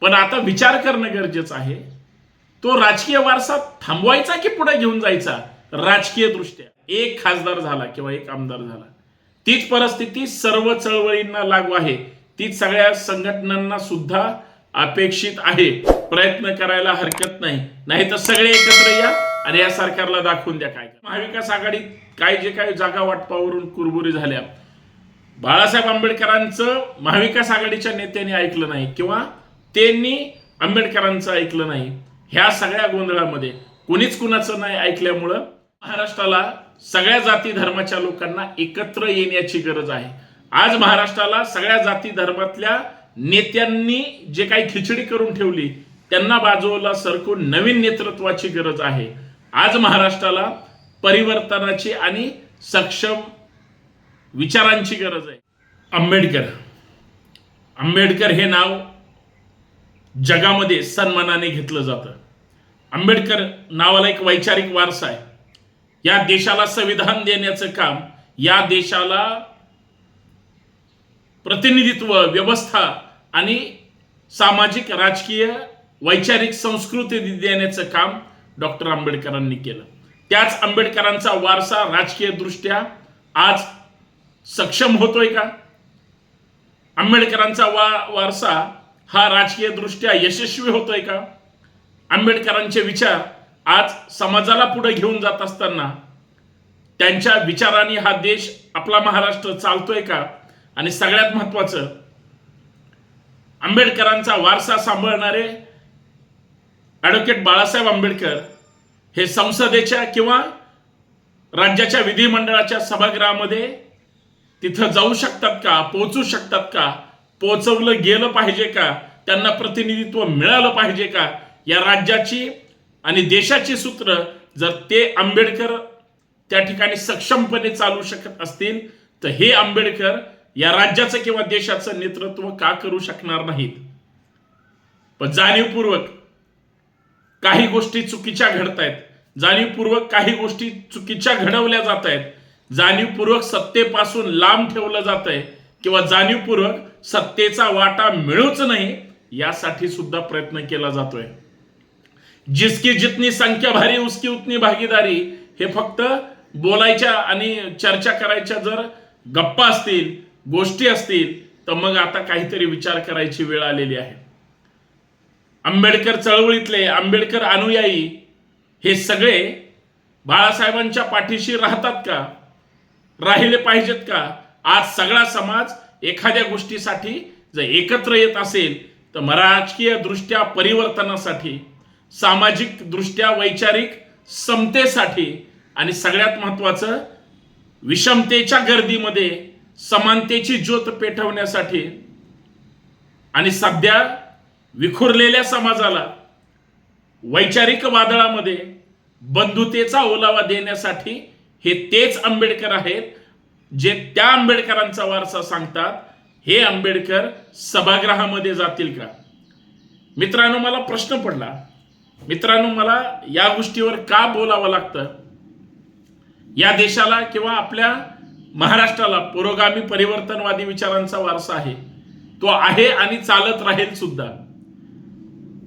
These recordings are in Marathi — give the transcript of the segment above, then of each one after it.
पण आता विचार करणं गरजेचं आहे. तो राजकीय वारसा थांबवायचा की पुढे घेऊन जायचा? राजकीय दृष्ट्या. एक खासदार झाला किंवा एक आमदार झाला. तीच परिस्थिती सर्व चळवळींना लागू आहे. तीच सगळ्या संघटनांना सुद्धा अपेक्षित आहे. प्रयत्न करायला हरकत नाही. नाही तर सगळे एकत्र या आणि या सरकारला दाखवून द्या काय. महाविकास आघाडीत काय जे काही जागा वाटपावरून कुरबुरी झाल्या. बाळासाहेब आंबेडकरांचं महाविकास आघाडीच्या नेत्यांनी ऐकलं नाही किंवा त्यांनी आंबेडकरांचं ऐकलं नाही. ह्या सगळ्या गोंधळामध्ये कुणीच कुणाचं नाही ऐकल्यामुळं महाराष्ट्राला सगळ्या जाती धर्माच्या लोकांना एकत्र येण्याची गरज आहे. आज महाराष्ट्राला सगळ्या जाती धर्मातल्या नेत्यांनी जे काही खिचडी करून ठेवली त्यांना बाजूला सरकून नवीन नेतृत्वाची गरज आहे. आज महाराष्ट्राला परिवर्तनाची आणि सक्षम विचारांची गरज आहे. आंबेडकर. आंबेडकर हे नाव जगामध्ये सन्मानाने घेतलं जातं. आंबेडकर नावाला एक वैचारिक वारसा आहे. या देशाला संविधान देण्याचं काम या देशाला प्रतिनिधित्व व्यवस्था आणि सामाजिक राजकीय वैचारिक संस्कृती देण्याचं काम डॉक्टर आंबेडकरांनी केलं. त्याच आंबेडकरांचा वारसा राजकीय दृष्ट्या आज सक्षम होतोय का? आंबेडकरांचा वा वारसा हा राजकीय दृष्ट्या यशस्वी होतोय का? आंबेडकरांचे विचार आज समाजाला पुढे घेऊन जात असताना त्यांच्या विचाराने हा देश आपला महाराष्ट्र चालतोय का? आणि सगळ्यात महत्वाचं आंबेडकरांचा वारसा सांभाळणारे ॲडव्होकेट बाळासाहेब आंबेडकर हे संसदेच्या किंवा राज्याच्या विधिमंडळाच्या सभागृहामध्ये तिथं जाऊ शकतात का? पोहोचू शकतात का? पोचवलं गेलं पाहिजे का? त्यांना प्रतिनिधित्व मिळालं पाहिजे का? या राज्याची आणि देशाची सूत्र जर ते आंबेडकर त्या ठिकाणी सक्षमपणे चालू शकत असतील तर हे आंबेडकर या राज्याचं किंवा देशाचं नेतृत्व का करू शकणार नाहीत? पण जाणीवपूर्वक काही गोष्टी चुकीच्या घडत आहेत जाणीवपूर्वक काही गोष्टी चुकीच्या घडवल्या जात आहेत जाणीवपूर्वक सत्तेपासून लांब ठेवलं जात आहे किंवा जाणीवपूर्वक सत्तेचा वाटा मिळूच नाही यासाठी सुद्धा प्रयत्न केला जातोय. जिसकी जितनी संख्या भारी उसकी उतनी भागीदारी. हे फक्त बोलायच्या आणि चर्चा करायच्या जर गप्पा असतील गोष्टी असतील तर मग आता काहीतरी विचार करायची वेळ आलेली आहे. आंबेडकर चळवळीतले आंबेडकर अनुयायी हे सगळे बाळासाहेबांच्या पाठीशी राहतात का? राहिले पाहिजेत का? आज सगळा समाज एखाद्या गोष्टीसाठी जर एकत्र येत असेल तर राजकीय दृष्ट्या परिवर्तनासाठी सामाजिक दृष्ट्या वैचारिक समतेसाठी आणि सगळ्यात महत्वाचं विषमतेच्या गर्दीमध्ये समानतेची ज्योत पेटवण्यासाठी आणि सध्या विखुरलेल्या समाजाला वैचारिक वादळामध्ये बंधुतेचा ओलावा देण्यासाठी हे तेच आंबेडकर आहेत जे त्या आंबेडकरांचा वारसा सांगतात हे आंबेडकर सभागृहामध्ये जातील का? मित्रांनो मला प्रश्न पडला. मित्रांनो मला या गोष्टीवर का बोलावं लागतं? या देशाला किंवा आपल्या महाराष्ट्राला पुरोगामी परिवर्तनवादी विचारांचा वारसा आहे. तो आहे आणि चालत राहील सुद्धा.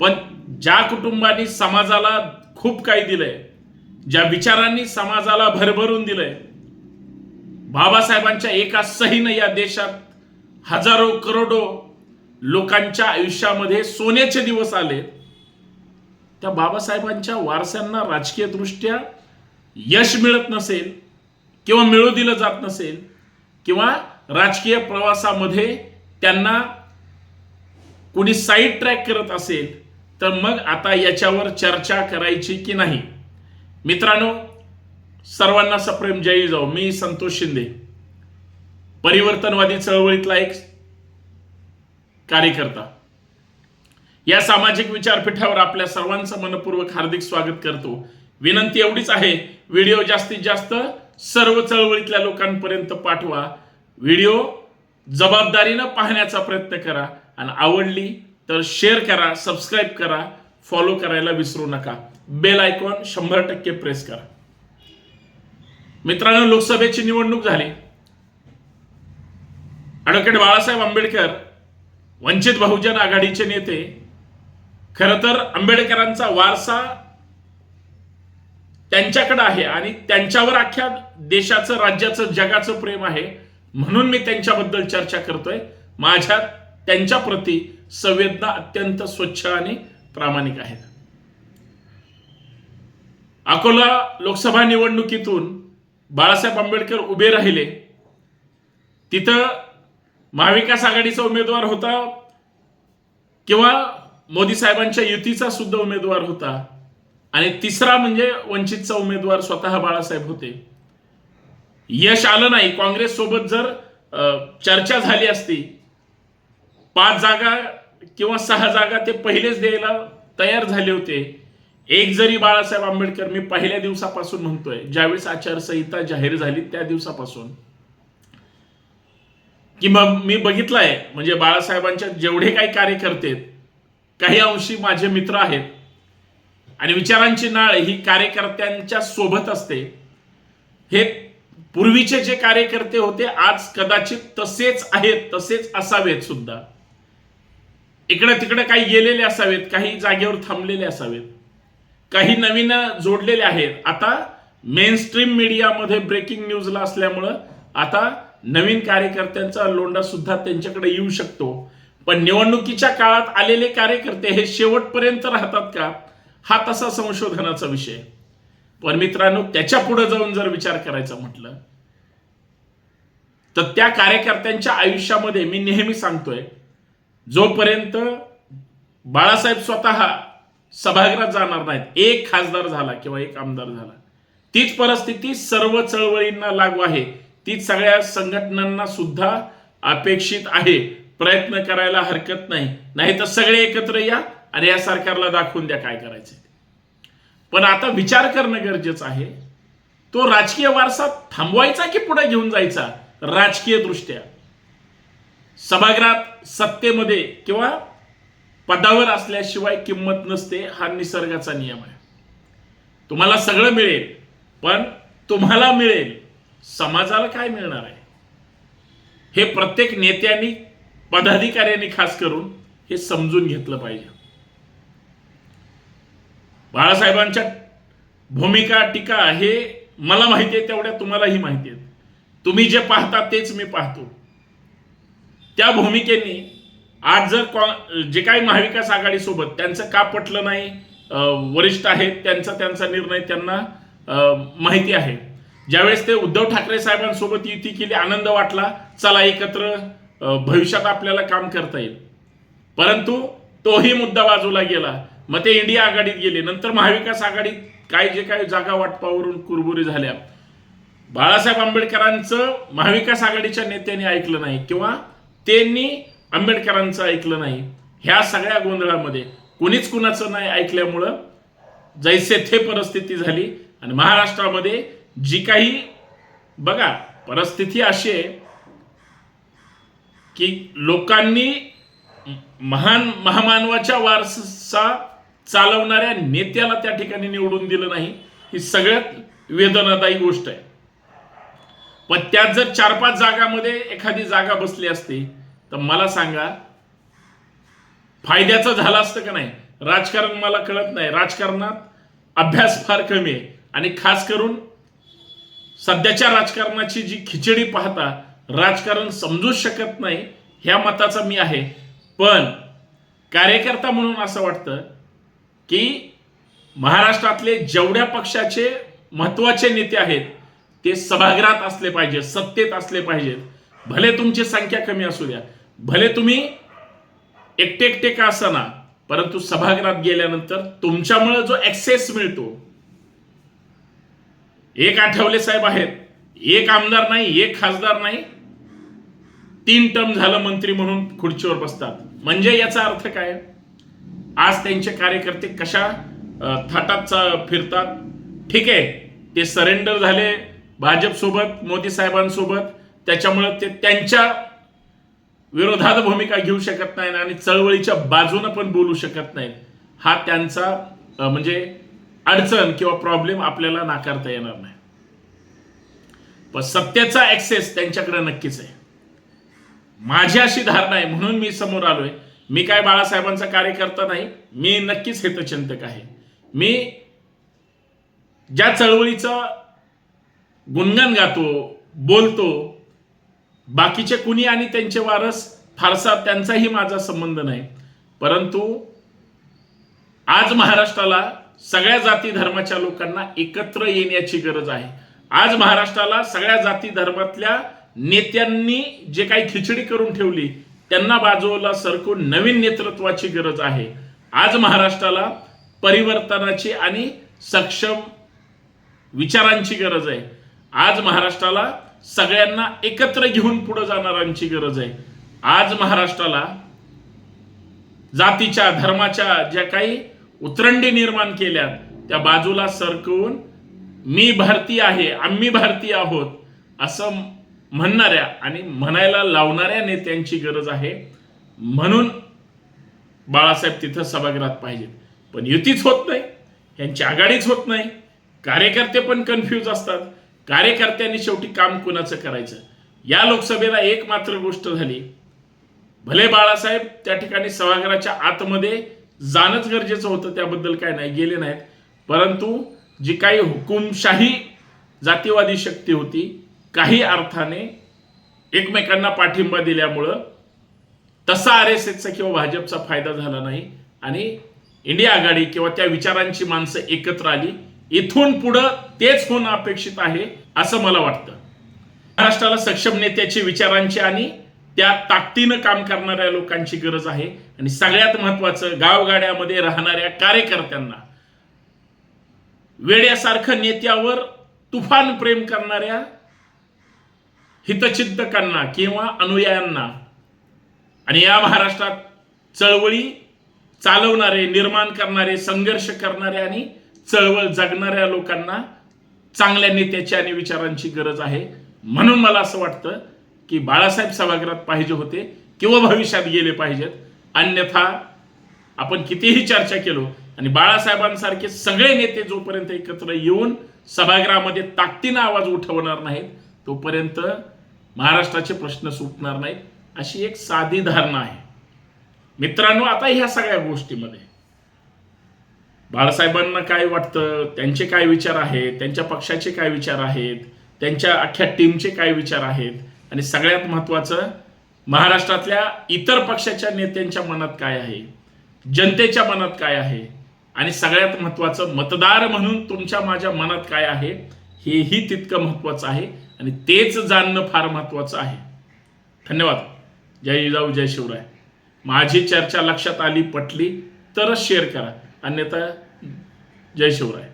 पण ज्या कुटुंबांनी समाजाला खूप काही दिलंय ज्या विचारांनी समाजाला भरभरून दिलंय बाबासाहेबांच्या एका सहीनं या देशात हजारो करोडो लोकांच्या आयुष्यामध्ये सोन्याचे दिवस आले. त्या बाबासाहेबांच्या वारसांना राजकीय दृष्ट्या यश मिळत नसेल किंवा मिळू दिलं जात नसेल किंवा राजकीय प्रवासामध्ये त्यांना कोणी साईड ट्रॅक करत असेल तर मग आता याच्यावर चर्चा करायची की नाही. मित्रांनो सर्वांना सप्रेम जय जाऊ मी संतोष शिंदे. परिवर्तनवादी चळवळीतला एक कार्यकर्ता. या सामाजिक विचारपीठावर आपल्या सर्वांचं मनपूर्वक हार्दिक स्वागत करतो. विनंती एवढीच आहे व्हिडिओ जास्तीत जास्त सर्व चळवळीतल्या लोकांपर्यंत पाठवा. व्हिडिओ जबाबदारीनं पाहण्याचा प्रयत्न करा. आणि आवडली तर शेअर करा सबस्क्राईब करा फॉलो करायला विसरू नका. बेल आयकॉन शंभर टक्के प्रेस करा. मित्रांनो लोकसभेची निवडणूक झाली. ॲडव्होकेट बाळासाहेब आंबेडकर वंचित बहुजन आघाडीचे नेते खर तर आंबेडकरांचा वारसा त्यांच्याकडे आहे आणि त्यांच्यावर अख्ख्या देशाचं राज्याचं जगाचं प्रेम आहे म्हणून मी त्यांच्याबद्दल चर्चा करतोय. माझ्या त्यांच्या प्रती संवेदना अत्यंत स्वच्छ आणि प्रामाणिक आहेत. अकोला लोकसभा निवडणुकीतून बाळासाहेब आंबेडकर उभे राहिले. तिथं महाविकास आघाडीचा उमेदवार होता किंवा मोदी साहेबांच्या युतीचा सुद्धा उमेदवार होता. आणि तिसरा म्हणजे वंचितचा उमेदवार स्वतः बाळासाहेब होते. यश आलं नाही. काँग्रेस सोबत जर चर्चा झाली असती पाच जागा किंवा सहा जागा ते पहिलेच द्यायला तयार झाले होते. एक जरी बाळासाहेब आंबेडकर मी पहिल्या दिवसापासून म्हणतोय ज्यावेळेस आचारसंहिता जाहीर झाली त्या दिवसापासून. की मग मी बघितलंय म्हणजे बाळासाहेबांच्या जेवढे काही कार्यकर्ते काही अंशी माझे मित्र आहेत आणि विचारांची नाळ ही कार्यकर्त्यांच्या सोबत असते. हे पूर्वीचे जे कार्यकर्ते होते आज कदाचित तसेच आहेत तसेच असावेत सुद्धा. इकडे तिकडे काही गेलेले असावेत काही जागेवर थांबलेले असावेत. काही नवीन जोडलेले आहेत. आता मेन स्ट्रीम मीडियामध्ये ब्रेकिंग न्यूजला असल्यामुळं आता नवीन कार्यकर्त्यांचा लोंडा सुद्धा त्यांच्याकडे येऊ शकतो. पण निवडणुकीच्या काळात आलेले कार्यकर्ते हे शेवटपर्यंत राहतात का? हा तसा संशोधनाचा विषय. पण मित्रांनो त्याच्या पुढे जाऊन जर विचार करायचा म्हटलं तर त्या कार्यकर्त्यांच्या आयुष्यामध्ये मी नेहमी सांगतोय जोपर्यंत बाळासाहेब स्वतः सभागृहात जाणार नाहीत. एक खासदार झाला किंवा एक आमदार झाला. तीच परिस्थिती सर्व चळवळींना लागू आहे. तीच सगळ्या संघटनांना सुद्धा अपेक्षित आहे. प्रयत्न करायला हरकत नाही. नाही तर सगळे एकत्र या आणि या सरकारला दाखवून द्या काय करायचं पण आता विचार करणं गरजेचं आहे. तो राजकीय वारसा थांबवायचा की पुढे घेऊन जायचा? राजकीय दृष्ट्या. सभागृहात सत्तेमध्ये किंवा पदावर असल्याशिवाय किंमत नसते हा निसर्गाचा नियम आहे. तुम्हाला सगळं मिळेल पण तुम्हाला मिळेल समाजाला काय मिळणार आहे? हे प्रत्येक नेत्यांनी पदाधिकाऱ्यांनी खास करून हे समजून घेतलं पाहिजे. बाळासाहेबांच्या भूमिका टीका हे मला माहिती आहे तेवढ्या तुम्हालाही माहिती आहेत. तुम्ही जे पाहता तेच मी पाहतो. त्या भूमिकेने आज जर कॉ- जे काही महाविकास आघाडीसोबत त्यांचं का पटलं नाही वरिष्ठ आहेत त्यांचा त्यांचा निर्णय त्यांना माहिती आहे. ज्यावेळेस ते उद्धव ठाकरे साहेबांसोबत युती केली आनंद वाटला चला एकत्र भविष्यात आपल्याला काम करता येईल. परंतु तोही मुद्दा बाजूला गेला. मग ते इंडिया आघाडीत गेले. नंतर महाविकास आघाडीत काय जे काही जागा वाटपावरून कुरबुरी झाल्या. बाळासाहेब आंबेडकरांचं महाविकास आघाडीच्या नेत्यांनी ऐकलं नाही किंवा त्यांनी आंबेडकरांचं ऐकलं नाही. ह्या सगळ्या गोंधळामध्ये कुणीच कुणाचं नाही ऐकल्यामुळं जैसे थे परिस्थिती झाली. आणि महाराष्ट्रामध्ये जी काही बघा परिस्थिती अशी आहे की लोकांनी महान महामानवाच्या वारसा चालवणाऱ्या नेत्याला त्या ठिकाणी निवडून दिलं नाही. ही सगळ्यात वेदनादायी गोष्ट आहे. पण त्यात जर चार पाच जागामध्ये एखादी जागा बसली असती तर मला सांगा फायद्याचं झालं असतं का नाही? राजकारण मला कळत नाही. राजकारणात अभ्यास फार कमी आहे. आणि खास करून सध्याच्या राजकारणाची जी खिचडी पाहता राजकारण समजूच शकत नाही ह्या मताचा मी आहे. पण कार्यकर्ता म्हणून असं वाटतं की महाराष्ट्रातले जेवढ्या पक्षाचे महत्त्वाचे नेते आहेत ते सभागृहात असले पाहिजेत सत्तेत असले पाहिजेत. भले तुमची संख्या कमी असू द्या भले तुम्ही एकटे एकटे का असाना परंतु सभागृहात गेल्यानंतर तुमच्यामुळे जो ऍक्सेस मिळतो एक आठवले साहेब आहेत एक आमदार नाही एक खासदार नाही तीन टर्म झालं मंत्री म्हणून खुर्चीवर बसतात. म्हणजे याचा अर्थ काय? आज त्यांचे कार्यकर्ते कशा थाटात फिरतात? ठीक आहे ते सरेंडर झाले भाजप सोबत मोदी साहेबांसोबत त्याच्यामुळे ते त्यांच्या विरोधात भूमिका घेऊ शकत नाही आणि चळवळीच्या बाजूनं पण बोलू शकत नाहीत. हा त्यांचा म्हणजे अडचण किंवा प्रॉब्लेम आपल्याला नाकारता येणार नाही. पण सत्तेचा ऍक्सेस त्यांच्याकडे नक्कीच आहे. माझी अशी धारणा आहे म्हणून मी समोर आलोय. मी काय बाळासाहेबांचा कार्यकर्ता नाही मी नक्कीच हितचिंतक आहे. मी ज्या चळवळीचं गुणगान गातो बोलतो बाकीचे कुणी आणि त्यांचे वारस फारसा त्यांचाही माझा संबंध नाही. परंतु आज महाराष्ट्राला सगळ्या जाती धर्माच्या लोकांना एकत्र येण्याची गरज आहे. आज महाराष्ट्राला सगळ्या जाती धर्मातल्या नेत्यांनी जे काही खिचडी करून ठेवली त्यांना बाजूला सरकून नवीन नेतृत्वाची गरज आहे. आज महाराष्ट्राला परिवर्तनाची आणि सक्षम विचारांची गरज आहे. आज महाराष्ट्राला सगळ्यांना एकत्र घेऊन पुढे जाणाऱ्यांची गरज आहे. आज महाराष्ट्राला जातीच्या धर्माच्या ज्या काही उतरंडी निर्माण केल्या त्या बाजूला सरकवून मी भारतीय आहे आम्ही भारतीय आहोत असं म्हणणाऱ्या आणि म्हणायला लावणाऱ्या नेत्यांची गरज आहे. म्हणून बाळासाहेब तिथं सभागृहात पाहिजेत. पण युतीच होत नाही यांची आघाडीच होत नाही. कार्यकर्ते पण कन्फ्यूज असतात. कार्यकर्त्यांनी शेवटी काम कुणाचं करायचं? या लोकसभेला एक मात्र गोष्ट झाली. भले बाळासाहेब त्या ठिकाणी सभागृहाच्या आतमध्ये जाणंच गरजेचं होतं त्याबद्दल काय नाही गेले नाहीत. परंतु जी काही हुकुमशाही जातीवादी शक्ती होती काही अर्थाने एकमेकांना पाठिंबा दिल्यामुळं तसा आर एस एसचा किंवा भाजपचा फायदा झाला नाही आणि इंडिया आघाडी किंवा त्या विचारांची माणसं एकत्र आली. इथून पुढं तेच होणं अपेक्षित आहे असं मला वाटतं. महाराष्ट्राला सक्षम नेत्याची विचारांची आणि त्या ताकदीनं काम करणाऱ्या लोकांची गरज आहे. आणि सगळ्यात महत्वाचं गावगाड्यामध्ये राहणाऱ्या कार्यकर्त्यांना. वेड्यासारखं नेत्यावर तुफान प्रेम करणाऱ्या हितचिंतकांना किंवा अनुयायांना आणि या महाराष्ट्रात चळवळी चालवणारे निर्माण करणारे संघर्ष करणारे आणि चळवळ जगणाऱ्या लोकांना चांगल्या नेत्याची आणि विचारांची गरज आहे. म्हणून मला असं वाटतं की बाळासाहेब सभागृहात पाहिजे होते किंवा भविष्यात गेले पाहिजेत. अन्यथा आपण कितीही चर्चा केलो आणि बाळासाहेबांसारखे सगळे नेते जोपर्यंत एकत्र येऊन सभागृहामध्ये ताकदीनं आवाज उठवणार नाहीत तोपर्यंत महाराष्ट्राचे प्रश्न सुटणार नाहीत अशी एक साधी धारणा आहे. मित्रांनो आता ह्या सगळ्या गोष्टीमध्ये बाळासाहेबांना काय वाटतं? त्यांचे काय विचार आहेत? त्यांच्या पक्षाचे काय विचार आहेत? त्यांच्या अख्ख्या टीमचे काय विचार आहेत? आणि सगळ्यात महत्त्वाचं महाराष्ट्रातल्या इतर पक्षाच्या नेत्यांच्या मनात काय आहे? जनतेच्या मनात काय आहे? आणि सगळ्यात महत्त्वाचं मतदार म्हणून तुमच्या माझ्या मनात काय आहे? हेही तितकं महत्त्वाचं आहे आणि तेच जाणणं फार महत्त्वाचं आहे. धन्यवाद. जय जिजाऊ जय शिवराय. माझी चर्चा लक्षात आली पटली तरच शेअर करा. अन्यथा जय शिवराय.